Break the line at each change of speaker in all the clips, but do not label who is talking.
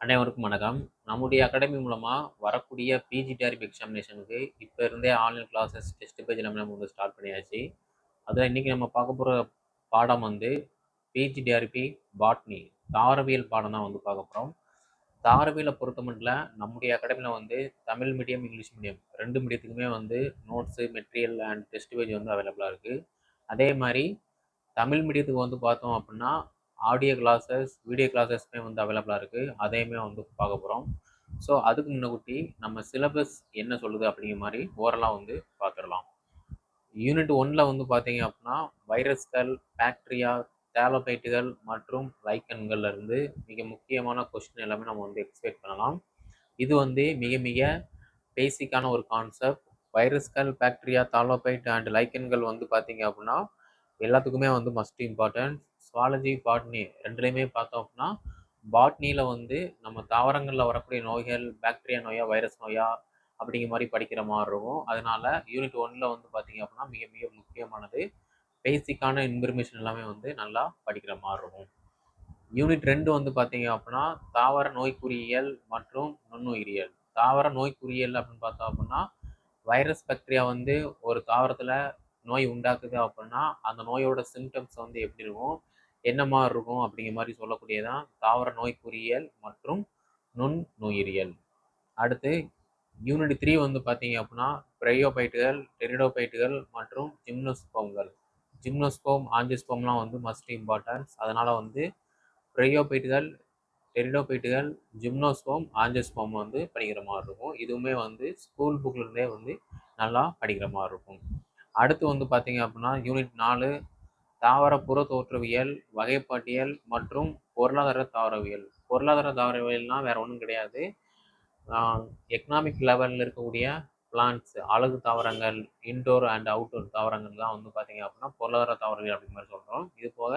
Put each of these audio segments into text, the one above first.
அனைவருக்கும் வணக்கம். நம்முடைய அகாடமி மூலமாக வரக்கூடிய பிஜி பிஜிடிஆர்பி எக்ஸாமினேஷனுக்கு இப்போ இருந்தே ஆன்லைன் கிளாஸஸ் டெஸ்ட் பேஜ் நம்ம நம்ம வந்து ஸ்டார்ட் பண்ணியாச்சு. அதில் இன்றைக்கி நம்ம பார்க்க போகிற பாடம் வந்து பிஜி டிஆர்பி பாட்னி தாரவியல் பாடம் தான் வந்து பார்க்க போகிறோம் தாரவியலை பொறுத்த மட்டும் நம்முடைய அகாடமியில் வந்து தமிழ் மீடியம் இங்கிலீஷ் மீடியம் ரெண்டு மீடியத்துக்குமே வந்து notes material and test page வந்து அவைலபிளாக இருக்குது அதே மாதிரி தமிழ் மீடியத்துக்கு வந்து பார்த்தோம் அப்படின்னா ஆடியோ கிளாஸஸ் வீடியோ கிளாஸஸ்மே வந்து அவைலபிளாக இருக்குது அதையுமே வந்து பார்க்க போகிறோம் ஸோ அதுக்கு முன்னக்குட்டி நம்ம சிலபஸ் என்ன சொல்லுது அப்படிங்கிற மாதிரி ஓரலாக வந்து பார்த்துடலாம். யூனிட் ஒன்னில் வந்து பார்த்தீங்க அப்படின்னா வைரஸ்கள் பாக்டீரியா தேலோபைட்டுகள் மற்றும் லைக்கன்கள்லேருந்து மிக முக்கியமான கொஸ்டின் எல்லாமே நம்ம வந்து எக்ஸ்பெக்ட் பண்ணலாம். இது வந்து மிக மிக பேசிக்கான ஒரு கான்செப்ட் வைரஸ்கள் பாக்டீரியா தாலோபைட் அண்ட் லைக்கன்கள் வந்து பார்த்தீங்க அப்படின்னா எல்லாத்துக்குமே வந்து மஸ்ட் இம்பார்ட்டன்ட் சுவாலஜி பாட்னி ரெண்டுலேயுமே பார்த்தோம் அப்படின்னா பாட்னியில் வந்து நம்ம தாவரங்களில் வரக்கூடிய நோய்கள் பாக்டீரியா நோயா வைரஸ் நோயா அப்படிங்கிற மாதிரி படிக்கிற மாதிரி இருக்கும். அதனால யூனிட் ஒன்னில் வந்து பார்த்தீங்க அப்படின்னா மிக மிக முக்கியமானது பேசிக்கான இன்ஃபர்மேஷன் எல்லாமே வந்து நல்லா படிக்கிற மாதிரி இருக்கும். யூனிட் ரெண்டு வந்து பார்த்தீங்க அப்படின்னா தாவர நோய்க்குறியியல் மற்றும் நுண்ணுயிரியல். தாவர நோய்க்குறியியல் அப்படின்னு பார்த்தோம் அப்படின்னா வைரஸ் பாக்டீரியா வந்து ஒரு தாவரத்தில் நோய் உண்டாக்குது அப்படின்னா அந்த நோயோட சிம்டம்ஸ் வந்து எப்படி இருக்கும்? என்ன மாதிரி இருக்கும் அப்படிங்கிற மாதிரி சொல்லக்கூடியதான் தாவர நோய்க்குறியியல் மற்றும் நுண் நுயிரியல் அடுத்து யூனிட் த்ரீ வந்து பார்த்தீங்க அப்படின்னா பிரையோபைட்டுகள் டெரிடோபைட்டுகள் மற்றும் ஜிம்னோஸ்போம்கள். ஜிம்னோஸ்போம் ஆஞ்சிஸ்போம்லாம் வந்து மஸ்ட் இம்பார்ட்டன்ஸ் அதனால் வந்து பிரையோபைட்டுகள் டெரிடோபைட்டுகள் ஜிம்னோஸ்போம் ஆஞ்சஸ்போம் வந்து படிக்கிற மாதிரி இருக்கும். இதுவுமே வந்து ஸ்கூல் புக்லேருந்தே வந்து நல்லா படிக்கிற மாதிரி இருக்கும். அடுத்து வந்து பார்த்தீங்க அப்படின்னா யூனிட் நாலு தாவர புற தோற்றவியல் வகைப்பாட்டியல் மற்றும் பொருளாதார தாவரவியல். பொருளாதார தாவரவியல்னால் வேற ஒன்றும் கிடையாது. எக்கனாமிக் லெவலில் இருக்கக்கூடிய பிளான்ட்ஸ் அழகு தாவரங்கள் இன்டோர் அண்ட் அவுட்டோர் தாவரங்கள் தான் வந்து பார்த்தீங்க அப்படின்னா பொருளாதார தாவரவியல் அப்படிங்கிற மாதிரி சொல்கிறோம் இது போக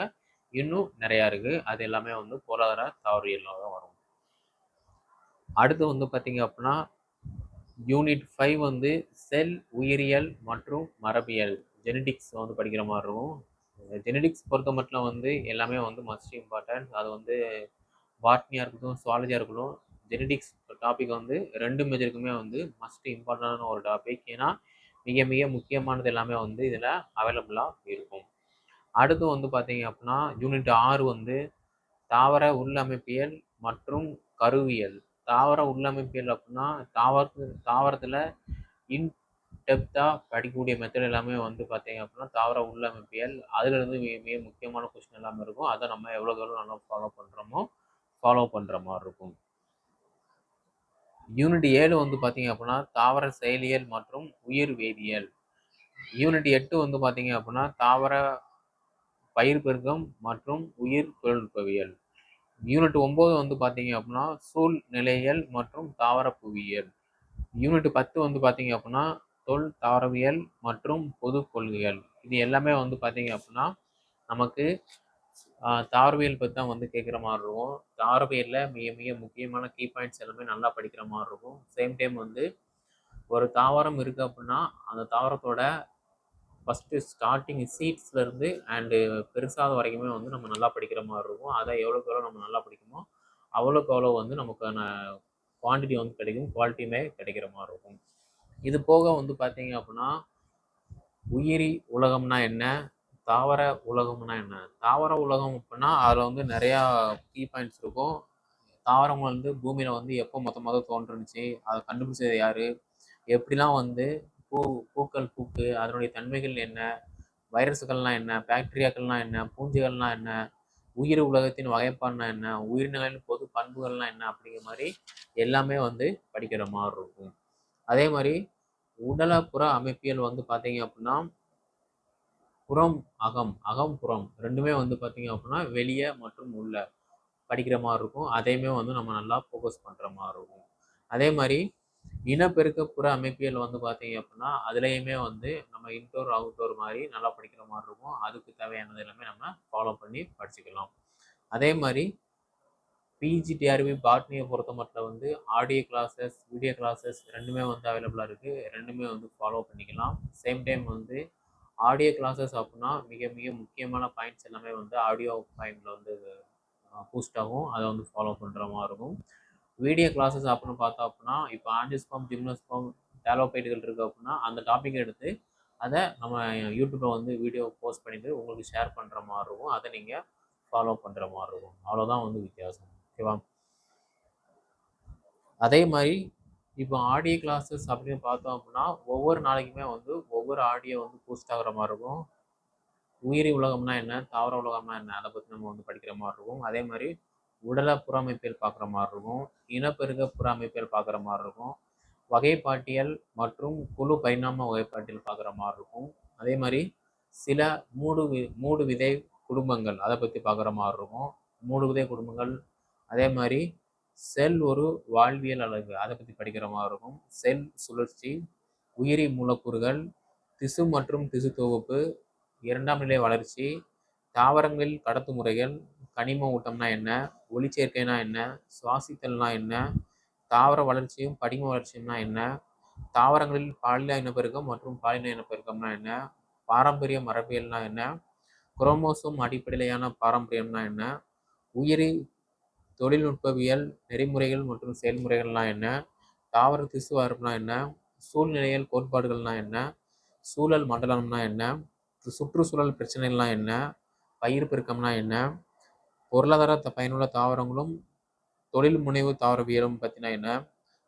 இன்னும் நிறையா இருக்குது அது எல்லாமே வந்து பொருளாதார தாவரவியலாக தான் வரும். அடுத்து வந்து பார்த்தீங்க அப்படின்னா யூனிட் ஃபைவ் வந்து செல் உயிரியல் மற்றும் மரபியல் ஜெனடிக்ஸ் வந்து படிக்கிற மாதிரி இருக்கும். ஜெனடிக்ஸ் பொறுத்த மட்டும் வந்து எல்லாமே வந்து மஸ்ட் இம்பார்ட்டன்ட் அது வந்து பாட்னியாக இருக்கட்டும் சுவாலஜியாக இருக்கட்டும் ஜெனடிக்ஸ் டாபிக் வந்து ரெண்டு மேஜருக்குமே வந்து மஸ்ட் இம்பார்ட்டண்டான ஒரு டாபிக் ஏன்னா மிக மிக முக்கியமானது எல்லாமே வந்து இதில் அவைலபிளாக இருக்கும். அடுத்து வந்து பார்த்தீங்க அப்படின்னா யூனிட் ஆறு வந்து தாவர உள்ளமைப்பியல் மற்றும் கருவியல். தாவர உள்ளமைப்பியல் அப்படின்னா தாவரத்து தாவரத்தில் இன் டெப்த்தாக படிக்கக்கூடிய மெத்தட் எல்லாமே வந்து பார்த்தீங்க அப்படின்னா தாவர உள்ளமைப்பியல் அதுலேருந்து மிக மிக முக்கியமான கொஸ்டின் எல்லாமே இருக்கும். அதை நம்ம எவ்வளோ எவ்வளோ நல்லா ஃபாலோ பண்ணுறோமோ ஃபாலோ பண்ணுற மாதிரி இருக்கும். யூனிட் ஏழு வந்து பார்த்தீங்க அப்படின்னா தாவர செயலியல் மற்றும் உயிர் வேதியியல். யூனிட் எட்டு வந்து பார்த்தீங்க அப்படின்னா தாவர பயிர் பெருக்கம் மற்றும் உயிர் தொழில்நுட்பவியல். யூனிட் ஒம்பது வந்து பார்த்தீங்க அப்படின்னா சூழ்நிலையல் மற்றும் தாவர புவியியல். யூனிட் பத்து வந்து பார்த்தீங்க அப்படின்னா தொல் தாவரவியல் மற்றும் பொது கொள்கைகள். இது எல்லாமே வந்து பார்த்தீங்க அப்படின்னா நமக்கு தாவரவியல் பற்றி தான் வந்து கேட்குற மாதிரி இருக்கும். தாவரவியலில் மிக மிக முக்கியமான கீ பாயிண்ட்ஸ் எல்லாமே நல்லா படிக்கிற மாதிரி இருக்கும். சேம் டைம் வந்து ஒரு தாவரம் இருக்குது அப்படின்னா அந்த தாவரத்தோட ஃபஸ்ட்டு ஸ்டார்டிங் சீட்ஸ்லேருந்து அண்டு பெருசாத வரைக்குமே வந்து நம்ம நல்லா படிக்கிற மாதிரி இருக்கும். அதை எவ்வளோக்கு எவ்வளோ நம்ம நல்லா படிக்குமோ அவ்வளோக்கு அவ்வளோ வந்து நமக்கான குவான்டிட்டி வந்து கிடைக்கும் குவாலிட்டியுமே கிடைக்கிற மாதிரி இருக்கும். இது போக வந்து பார்த்தீங்க அப்படின்னா உயிரி உலகம்னா என்ன? தாவர உலகம்னா என்ன? தாவர உலகம் அப்படின்னா அதில் வந்து நிறையா கீ பாயிண்ட்ஸ் இருக்கும். தாவரம் வந்து பூமியில் வந்து எப்போ மொத்த மொதல் தோன்றுனுச்சு அதை கண்டுபிடிச்சது யார்? எப்படிலாம் வந்து பூ பூக்கள் பூக்கு அதனுடைய தன்மைகள் என்ன? வைரஸுகள்லாம் என்ன? பாக்டீரியாக்கள்லாம் என்ன? பூஞ்சிகள்லாம் என்ன? உயிர் உலகத்தின் வகைப்பாடுனா என்ன? உயிரினங்களின் பொது பண்புகள்லாம் என்ன? அப்படிங்கிற மாதிரி எல்லாமே வந்து படிக்கிற மாதிரி இருக்கும். அதே மாதிரி உடலப்புற அமைப்பியல் வந்து பார்த்தீங்க அப்படின்னா புறம் அகம் அகம் புறம் ரெண்டுமே வந்து பார்த்தீங்க அப்படின்னா வெளியே மற்றும் உள்ள படிக்கிற மாதிரி இருக்கும். அதையுமே வந்து நம்ம நல்லா ஃபோக்கஸ் பண்ணுற மாதிரி இருக்கும். அதே மாதிரி இனப்பெருக்க புற அமைப்பியல் வந்து பார்த்தீங்க அப்படின்னா அதுலேயுமே வந்து நம்ம இன்டோர் அவுட்டோர் மாதிரி நல்லா படிக்கிற மாதிரி இருக்கும். அதுக்கு தேவையானது எல்லாமே நம்ம ஃபாலோ பண்ணி படிச்சுக்கலாம். அதே மாதிரி பிஜிடிஆர்பி பாட்னியை பொறுத்த மட்டும் வந்து ஆடியோ கிளாஸஸ் வீடியோ கிளாஸஸ் ரெண்டுமே வந்து அவைலபிளாக இருக்குது ரெண்டுமே வந்து ஃபாலோ பண்ணிக்கலாம். சேம் டைம் வந்து ஆடியோ கிளாஸஸ் அப்படின்னா மிக மிக முக்கியமான பாயிண்ட்ஸ் எல்லாமே வந்து ஆடியோ பாயிண்டில் வந்து பூஸ்ட் ஆகும். அதை வந்து ஃபாலோ பண்ணுற மாதிரி இருக்கும். வீடியோ கிளாஸஸ் அப்படின்னு பார்த்தோம் அப்படின்னா இப்போ ஆன்ஜிஸ்பாம் ஜிம்னோஸ்பாம் டேலோபைட்டுகள் இருக்குது அப்படின்னா அந்த டாப்பிக்கை எடுத்து அதை நம்ம யூடியூப்பில் வந்து வீடியோ போஸ்ட் பண்ணிவிட்டு உங்களுக்கு ஷேர் பண்ணுற மாதிரி இருக்கும். அதை நீங்கள் ஃபாலோ பண்ணுற மாதிரி இருக்கும். அவ்வளோதான் வந்து வித்தியாசம். ஓகேவா? அதே மாதிரி இப்போ ஆடியோ கிளாஸஸ் அப்படின்னு பார்த்தோம் அப்படின்னா ஒவ்வொரு நாளைக்குமே வந்து ஒவ்வொரு ஆடியோ வந்து போஸ்ட் ஆகிற மாதிரி இருக்கும். உயிரி உலகம்னா என்ன தாவர உலகம்னா என்ன அதை பற்றி நம்ம வந்து படிக்கிற மாதிரி இருக்கும். அதே மாதிரி உடலை புறமைப்பியல் பார்க்குற மாதிரி இருக்கும். இனப்பெருக புறமைப்பியல் பார்க்குற மாதிரி இருக்கும். வகைப்பாட்டியல் மற்றும் குழு பரிணாம வகைப்பாட்டியல் பார்க்குற மாதிரி இருக்கும். அதே மாதிரி சில மூடு வி மூடு விதை குடும்பங்கள் அதை பற்றி பார்க்குற மாதிரி இருக்கும். மூடு விதை குடும்பங்கள் அதே மாதிரி செல் ஒரு வாழ்வியல் அழகு. அதை பற்றி படிக்கிற மாதிரி இருக்கும். செல் சுழற்சி உயிரி மூலக்கூறுகள் திசு மற்றும் திசு தொகுப்பு இரண்டாம் நிலை வளர்ச்சி தாவரங்களில் கடத்து முறைகள் கனிம ஊட்டம்னா என்ன ஒளிச்சேர்க்கைனா என்ன சுவாசித்தல்னா என்ன தாவர வளர்ச்சியும் படிம வளர்ச்சியும்னா என்ன தாவரங்களில் பாலின இனப்பெருக்கம் மற்றும் பாலின இனப்பெருக்கம்னா என்ன பாரம்பரிய மரபியல்னா என்ன குரோமோசோம் அடிப்படையிலான பாரம்பரியம்னா என்ன உயிரி தொழில்நுட்பவியல் நெறிமுறைகள் மற்றும் செயல்முறைகள்லாம் என்ன? தாவர திசு வரப்புனா என்ன? சூழ்நிலையல் கோட்பாடுகள்னா என்ன? சூழல் மண்டலம்னா என்ன? சுற்றுச்சூழல் பிரச்சனைகள்லாம் என்ன? பயிர் பெருக்கம்னா என்ன? பொருளாதார பயனுள்ள தாவரங்களும் தொழில் முனைவு தாவரவியலும் பற்றினா என்ன?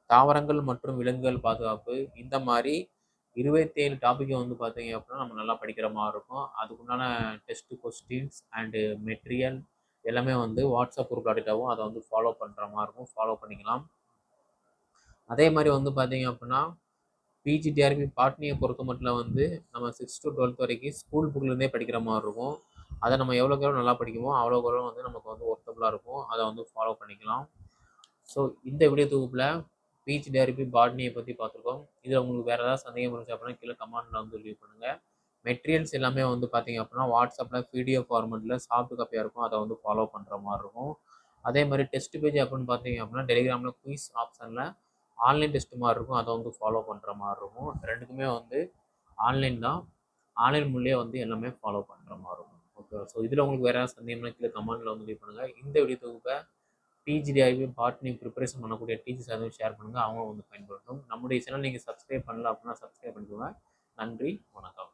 தாவரங்கள் மற்றும் விலங்குகள் பாதுகாப்பு. இந்த மாதிரி இருபத்தேழு டாப்பிக்கை வந்து பார்த்தீங்க அப்படின்னா நம்ம நல்லா படிக்கிற மாதிரி இருக்கும். அதுக்குண்டான டெஸ்ட் கொஸ்டின்ஸ் அண்டு மெட்டீரியல் எல்லாமே வந்து வாட்ஸ்அப் குரூப் அடிட்டாகவும் அதை வந்து ஃபாலோ பண்ணுற மாதிரி இருக்கும். ஃபாலோ பண்ணிக்கலாம். அதே மாதிரி வந்து பார்த்தீங்க அப்படின்னா பிஜிடிஆர்பி பாட்னியை பொறுத்த மட்டும் வந்து நம்ம சிக்ஸ் டு டுவெல்த் வரைக்கும் ஸ்கூல் புக்லேருந்தே படிக்கிற மாதிரி இருக்கும். அதை நம்ம எவ்வளோக்கு எவ்வளோ நல்லா படிக்குமோ அவ்வளோக்கு எவ்வளோ வந்து நமக்கு வந்து ஒர்த்தபுளாக இருக்கும். அதை வந்து ஃபாலோ பண்ணிக்கலாம். ஸோ இந்த வீடியோ தொகுப்பில் பிஜிடிஆர்பி பாட்னியை பற்றி பார்த்துருக்கோம். இதில் உங்களுக்கு வேறு ஏதாவது சந்தேகம் இருந்துச்சு அப்படின்னா கீழே கமெண்ட்டில் வந்து லீவ் பண்ணுங்கள் மெட்டீரியல்ஸ் எல்லாமே வந்து பார்த்தீங்க அப்படின்னா வாட்ஸ்அப்பில் பிடிஎஃப் ஃபார்மெட்டில் சாஃப்ட் காப்பியாக இருக்கும். அதை வந்து ஃபாலோ பண்ணுற மாதிரி இருக்கும். அதே மாதிரி டெஸ்ட் பேஜ் அப்படின்னு பார்த்தீங்க அப்படின்னா டெலிகிராமில் குயிஸ் ஆப்ஷனில் ஆன்லைன் டெஸ்ட் மாதிரி இருக்கும். அதை வந்து ஃபாலோ பண்ணுற மாதிரி இருக்கும். ரெண்டுக்குமே வந்து ஆன்லைன் தான். ஆன்லைன் மூலியே வந்து எல்லாமே ஃபாலோ பண்ணுற மாதிரி இருக்கும். ஓகே ஸோ இதில் உங்களுக்கு வேறு ஏதாவது சந்தேகம்னா கீழே கமெண்ட்டில் வந்து லீவ் பண்ணுங்கள் இந்த வீடியோ தொகுப்பை பிஜிடிஐவி பாட்னி ப்ரிப்பரேஷன் பண்ணக்கூடிய டீச்சர்ஸ் அதுவும் ஷேர் பண்ணுங்கள் அவங்களும் வந்து பயன்படுத்தும் நம்முடைய சேனல் நீங்கள் சப்ஸ்கிரைப் பண்ணல அப்படின்னா சப்ஸ்கிரைப் பண்ணிக்கோங்க. நன்றி. வணக்கம்.